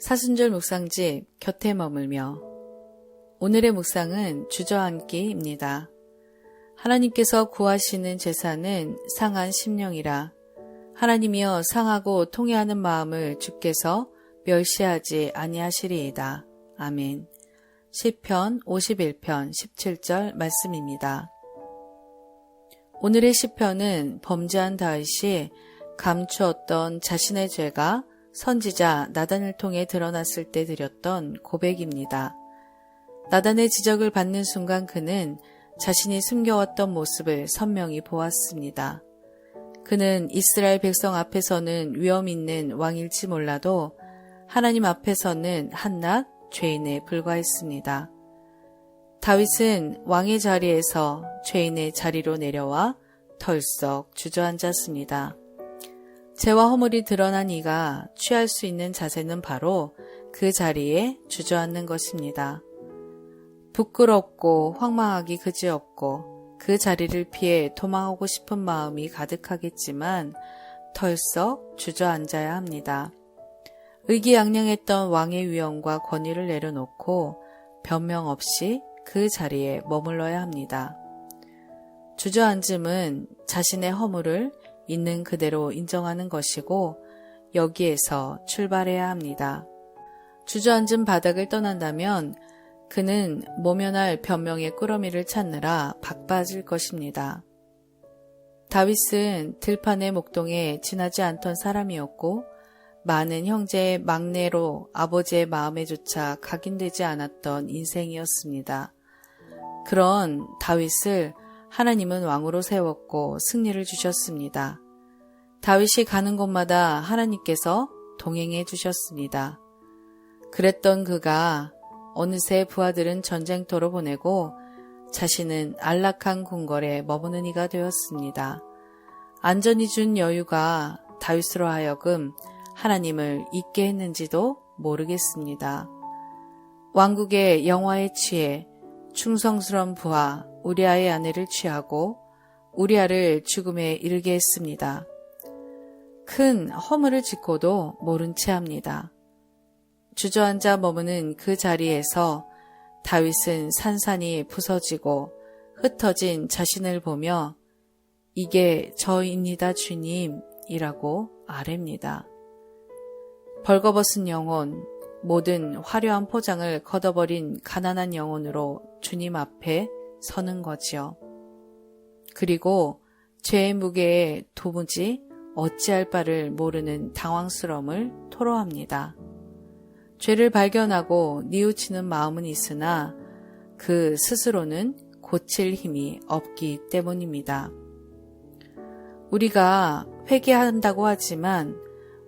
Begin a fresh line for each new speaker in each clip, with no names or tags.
사순절 묵상집 곁에 머물며 오늘의 묵상은 주저앉기입니다. 하나님께서 구하시는 제사는 상한 심령이라 하나님이여 상하고 통해하는 마음을 주께서 멸시하지 아니하시리이다. 아멘. 시편 51편 17절 말씀입니다. 오늘의 시편은 범죄한 다윗이 감추었던 자신의 죄가 선지자 나단을 통해 드러났을 때 드렸던 고백입니다. 나단의 지적을 받는 순간 그는 자신이 숨겨왔던 모습을 선명히 보았습니다. 그는 이스라엘 백성 앞에서는 위험 있는 왕일지 몰라도 하나님 앞에서는 한낱 죄인에 불과했습니다. 다윗은 왕의 자리에서 죄인의 자리로 내려와 덜썩 주저앉았습니다. 죄와 허물이 드러난 이가 취할 수 있는 자세는 바로 그 자리에 주저앉는 것입니다. 부끄럽고 황망하기 그지없고 그 자리를 피해 도망하고 싶은 마음이 가득하겠지만 털썩 주저앉아야 합니다. 의기양양했던 왕의 위엄과 권위를 내려놓고 변명 없이 그 자리에 머물러야 합니다. 주저앉음은 자신의 허물을 있는 그대로 인정하는 것이고 여기에서 출발해야 합니다. 주저앉은 바닥을 떠난다면 그는 모면할 변명의 꾸러미를 찾느라 바빠질 것입니다. 다윗은 들판의 목동에 지나지 않던 사람이었고 많은 형제의 막내로 아버지의 마음에조차 각인되지 않았던 인생이었습니다. 그런 다윗을 하나님은 왕으로 세웠고 승리를 주셨습니다. 다윗이 가는 곳마다 하나님께서 동행해 주셨습니다. 그랬던 그가 어느새 부하들은 전쟁터로 보내고 자신은 안락한 궁궐에 머무는 이가 되었습니다. 안전히 준 여유가 다윗으로 하여금 하나님을 잊게 했는지도 모르겠습니다. 왕국의 영화에 취해 충성스러운 부하 우리아의 아내를 취하고 우리아를 죽음에 이르게 했습니다. 큰 허물을 짓고도 모른 채 합니다. 주저앉아 머무는 그 자리에서 다윗은 산산이 부서지고 흩어진 자신을 보며 이게 저입니다 주님 이라고 아랩니다. 벌거벗은 영혼, 모든 화려한 포장을 걷어버린 가난한 영혼으로 주님 앞에 서는 거지요. 그리고 죄의 무게에 도무지 어찌할 바를 모르는 당황스러움을 토로합니다. 죄를 발견하고 뉘우치는 마음은 있으나 그 스스로는 고칠 힘이 없기 때문입니다. 우리가 회개한다고 하지만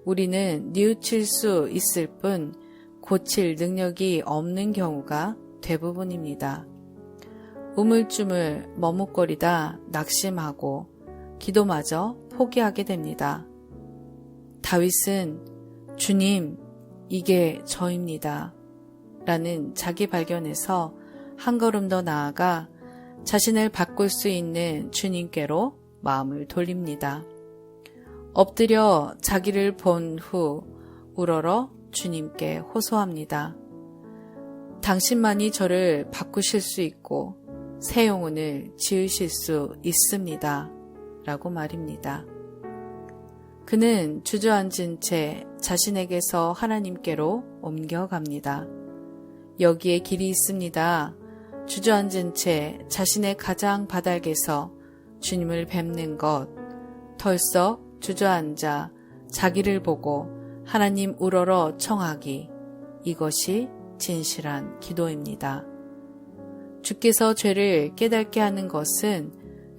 우리는 뉘우칠 수 있을 뿐 고칠 능력이 없는 경우가 대부분입니다. 우물쭈물 머뭇거리다 낙심하고 기도마저 포기하게 됩니다. 다윗은 주님, 이게 저입니다. 라는 자기 발견에서 한 걸음 더 나아가 자신을 바꿀 수 있는 주님께로 마음을 돌립니다. 엎드려 자기를 본 후 우러러 주님께 호소합니다. 당신만이 저를 바꾸실 수 있고 새 영혼을 지으실 수 있습니다. 라고 말입니다. 그는 주저앉은 채 자신에게서 하나님께로 옮겨갑니다. 여기에 길이 있습니다. 주저앉은 채 자신의 가장 바닥에서 주님을 뵙는 것, 털썩 주저앉아 자기를 보고 하나님 우러러 청하기, 이것이 진실한 기도입니다. 주께서 죄를 깨닫게 하는 것은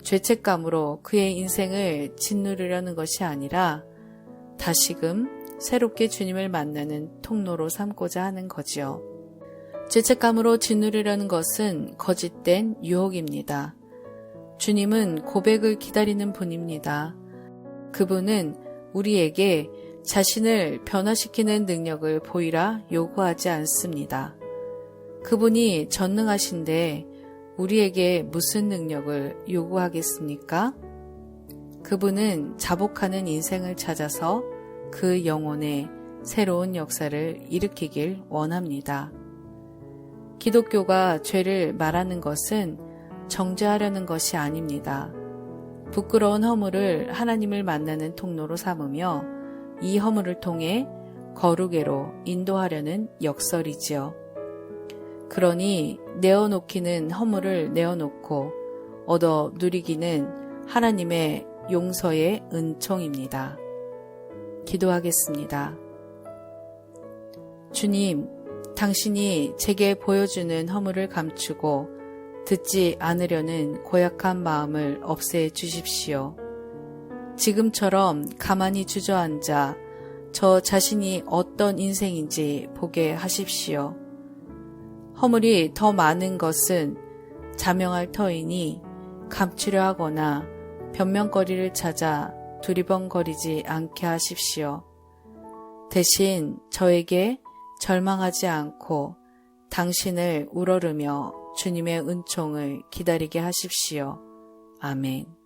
죄책감으로 그의 인생을 짓누르려는 것이 아니라 다시금 새롭게 주님을 만나는 통로로 삼고자 하는 거지요. 죄책감으로 짓누르려는 것은 거짓된 유혹입니다. 주님은 고백을 기다리는 분입니다. 그분은 우리에게 자신을 변화시키는 능력을 보이라 요구하지 않습니다. 그분이 전능하신데 우리에게 무슨 능력을 요구하겠습니까? 그분은 자복하는 인생을 찾아서 그 영혼에 새로운 역사를 일으키길 원합니다. 기독교가 죄를 말하는 것은 정죄하려는 것이 아닙니다. 부끄러운 허물을 하나님을 만나는 통로로 삼으며 이 허물을 통해 거룩에로 인도하려는 역설이지요. 그러니 내어놓기는 허물을 내어놓고 얻어 누리기는 하나님의 용서의 은총입니다. 기도하겠습니다. 주님, 당신이 제게 보여주는 허물을 감추고 듣지 않으려는 고약한 마음을 없애 주십시오. 지금처럼 가만히 주저앉아 저 자신이 어떤 인생인지 보게 하십시오. 허물이 더 많은 것은 자명할 터이니 감추려 하거나 변명거리를 찾아 두리번거리지 않게 하십시오. 대신 저에게 절망하지 않고 당신을 우러르며 주님의 은총을 기다리게 하십시오. 아멘.